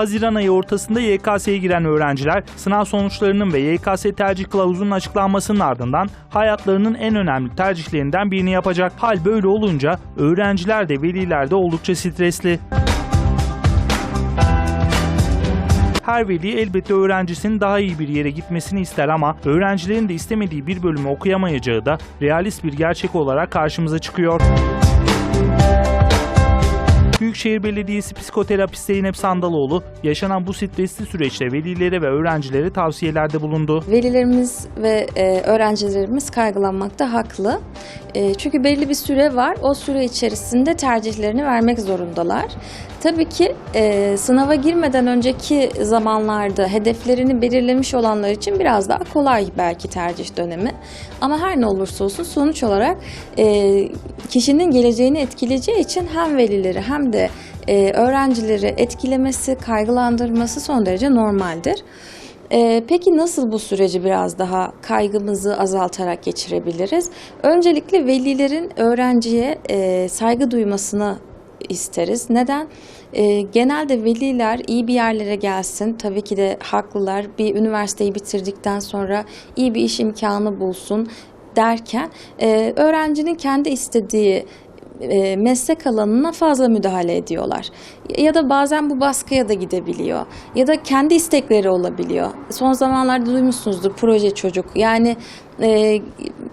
Haziran ayı ortasında YKS'ye giren öğrenciler sınav sonuçlarının ve YKS tercih kılavuzunun açıklanmasının ardından hayatlarının en önemli tercihlerinden birini yapacak. Hal böyle olunca öğrenciler de veliler de oldukça stresli. Her veli elbette öğrencisinin daha iyi bir yere gitmesini ister ama öğrencilerin de istemediği bir bölümü okuyamayacağı da realist bir gerçek olarak karşımıza çıkıyor. Büyükşehir Belediyesi psikoterapisti Zeynep Sandaloğlu yaşanan bu stresli süreçte velilere ve öğrencilere tavsiyelerde bulundu. Velilerimiz ve e, öğrencilerimiz kaygılanmakta haklı. E, çünkü belli bir süre var. O süre içerisinde tercihlerini vermek zorundalar. Tabii ki e, sınava girmeden önceki zamanlarda hedeflerini belirlemiş olanlar için biraz daha kolay belki tercih dönemi. Ama her ne olursa olsun sonuç olarak e, kişinin geleceğini etkileyeceği için hem velileri hem de e, öğrencileri etkilemesi, kaygılandırması son derece normaldir. Ee, peki nasıl bu süreci biraz daha kaygımızı azaltarak geçirebiliriz? Öncelikle velilerin öğrenciye e, saygı duymasını isteriz. Neden? Ee, genelde veliler iyi bir yerlere gelsin. Tabii ki de haklılar. Bir üniversiteyi bitirdikten sonra iyi bir iş imkanı bulsun derken e, öğrencinin kendi istediği e, meslek alanına fazla müdahale ediyorlar. Ya da bazen bu baskıya da gidebiliyor. Ya da kendi istekleri olabiliyor. Son zamanlarda duymuşsunuzdur proje çocuk. Yani e,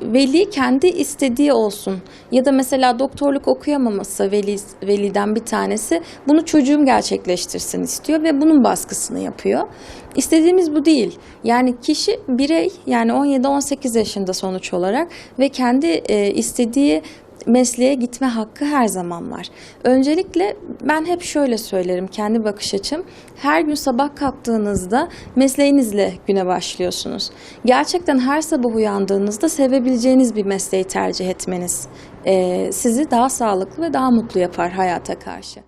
veli kendi istediği olsun. Ya da mesela doktorluk okuyamaması veli, veliden bir tanesi bunu çocuğum gerçekleştirsin istiyor ve bunun baskısını yapıyor. İstediğimiz bu değil. Yani kişi birey yani 17-18 yaşında sonuç olarak ve kendi e, istediği mesleğe gitme hakkı her zaman var. Öncelikle ben hep şöyle söylerim kendi bakış açım. Her gün sabah kalktığınızda mesleğinizle güne başlıyorsunuz. Gerçekten her sabah uyandığınızda sevebileceğiniz bir mesleği tercih etmeniz sizi daha sağlıklı ve daha mutlu yapar hayata karşı.